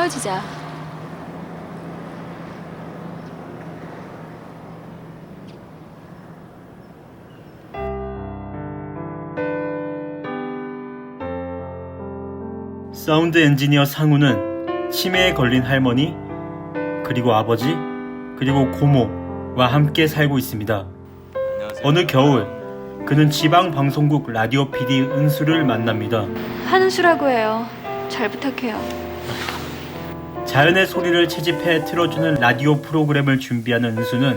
헤어지자. 사운드 엔지니어 상우는 치매에 걸린 할머니, 그리고 아버지, 그리고 고모와 함께 살고 있습니다. 어느 겨울, 그는 지방 방송국 라디오 PD 은수를 만납니다. 하는 수라고 해요. 잘 부탁해요. 자연의 소리를 채집해 틀어주는 라디오 프로그램을 준비하는 은수는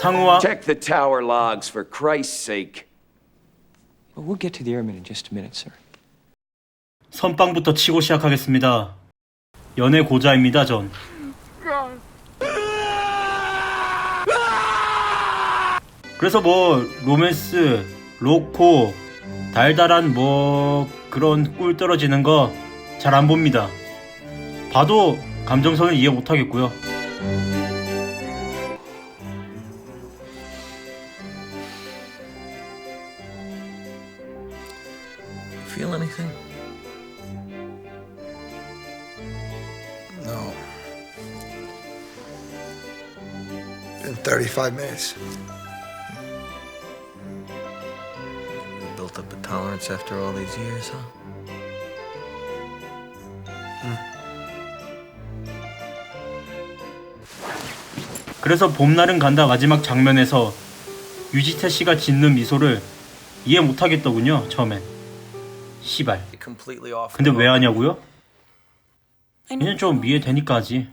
상우와 Check the tower logs for Christ's sake. Well, we'll get to the airmen in just a minute, sir. 선빵부터 치고 시작하겠습니다. 연애 고자입니다, 전. 그래서 뭐 로맨스, 로코, 달달한 뭐 그런 꿀 떨어지는 거 잘 안 봅니다. 봐도 감정선을 이해 못 하겠고요. Feel anything? No. Been 35 minutes. You built up a tolerance after all these years, huh? 그래서 봄날은 간다 마지막 장면에서 유지태 씨가 짓는 미소를 이해 못 하겠더군요, 처음엔. 시발. 근데 왜 하냐고요? 그냥 좀 이해되니까 하지.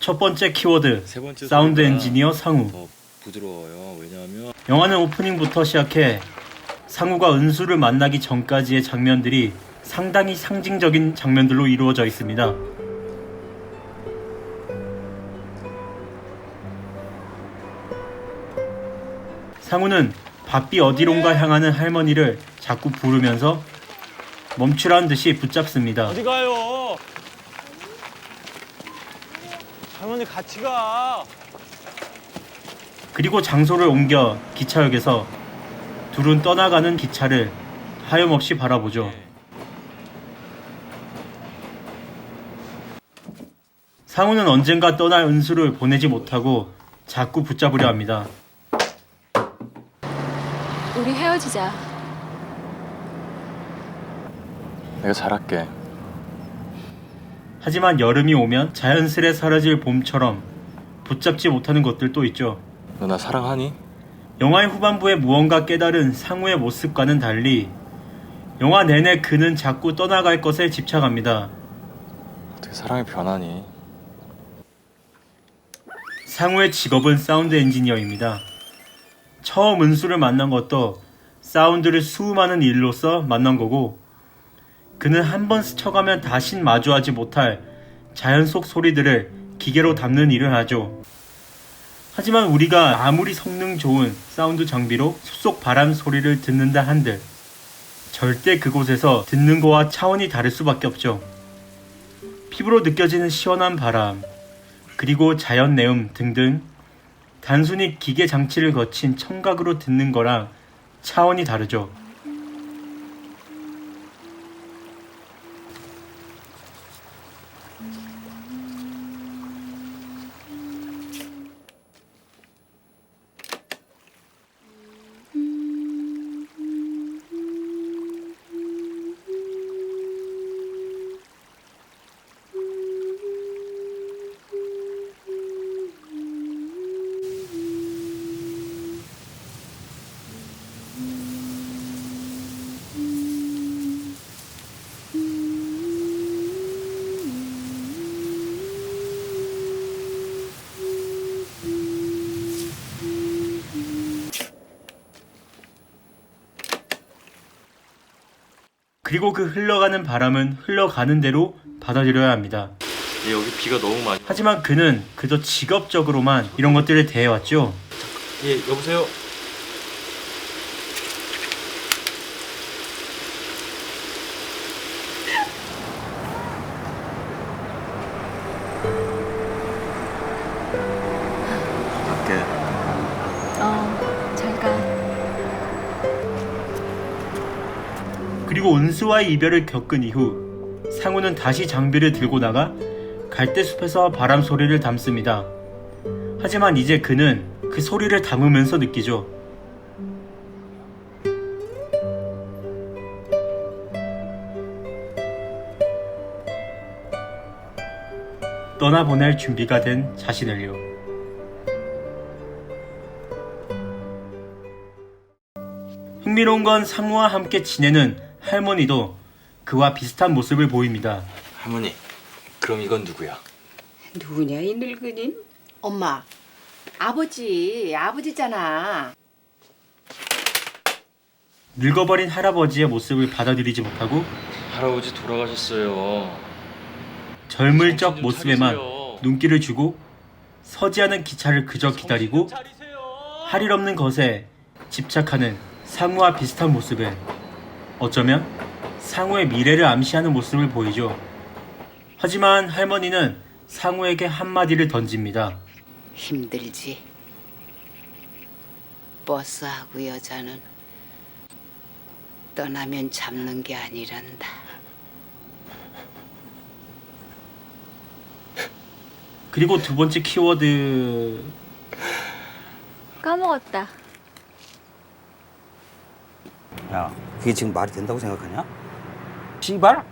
첫 번째 키워드 세 번째 사운드 엔지니어 상우 더 부드러워요. 왜냐하면 영화는 오프닝부터 시작해 상우가 은수를 만나기 전까지의 장면들이 상당히 상징적인 장면들로 이루어져 있습니다. 상우는 바삐 어디론가 향하는 할머니를 자꾸 부르면서 멈추라는 듯이 붙잡습니다. 어디 가요? 할머니 같이 가. 그리고 장소를 옮겨 기차역에서 둘은 떠나가는 기차를 하염없이 바라보죠. 상우는 언젠가 떠날 은수를 보내지 못하고 자꾸 붙잡으려 합니다. 우리 헤어지자. 내가 잘할게. 하지만 여름이 오면 자연스레 사라질 봄처럼 붙잡지 못하는 것들도 있죠. 너 나 사랑하니? 영화의 후반부에 무언가 깨달은 상우의 모습과는 달리 영화 내내 그는 자꾸 떠나갈 것에 집착합니다. 어떻게 사랑이 변하니? 상우의 직업은 사운드 엔지니어입니다. 처음 은수를 만난 것도 사운드를 수음하는 일로서 만난 거고 그는 한 번 스쳐가면 다신 마주하지 못할 자연 속 소리들을 기계로 담는 일을 하죠. 하지만 우리가 아무리 성능 좋은 사운드 장비로 숲속 바람 소리를 듣는다 한들 절대 그곳에서 듣는 거와 차원이 다를 수밖에 없죠. 피부로 느껴지는 시원한 바람, 그리고 자연 내음 등등 단순히 기계 장치를 거친 청각으로 듣는 거랑 차원이 다르죠. 그리고 그 흘러가는 바람은 흘러가는 대로 받아들여야 합니다. 얘 여기 비가 너무 많이. 하지만 그는 그저 직업적으로만 이런 것들을 대해왔죠. 예 여보세요. 갈게. 어, 그리고 은수와의 이별을 겪은 이후 상우는 다시 장비를 들고 나가 갈대숲에서 바람 소리를 담습니다. 하지만 이제 그는 그 소리를 담으면서 느끼죠. 떠나보낼 준비가 된 자신을요. 흥미로운 건 상우와 함께 지내는 할머니도 그와 비슷한 모습을 보입니다. 할머니, 그럼 이건 누구야? 누구냐 이 늙은이? 엄마, 아버지, 아버지잖아. 늙어버린 할아버지의 모습을 받아들이지 못하고 할아버지 돌아가셨어요. 젊을 적 모습에만 차리세요. 눈길을 주고 서지 않은 기차를 그저 기다리고 차리세요. 할일 없는 것에 집착하는 상우와 비슷한 모습은 어쩌면 상우의 미래를 암시하는 모습을 보이죠. 하지만 할머니는 상우에게 한마디를 던집니다. 힘들지. 버스하고 여자는 떠나면 잡는 게 아니란다. 그리고 두 번째 키워드 까먹었다. 야, 그게 지금 말이 된다고 생각하냐? 씨발?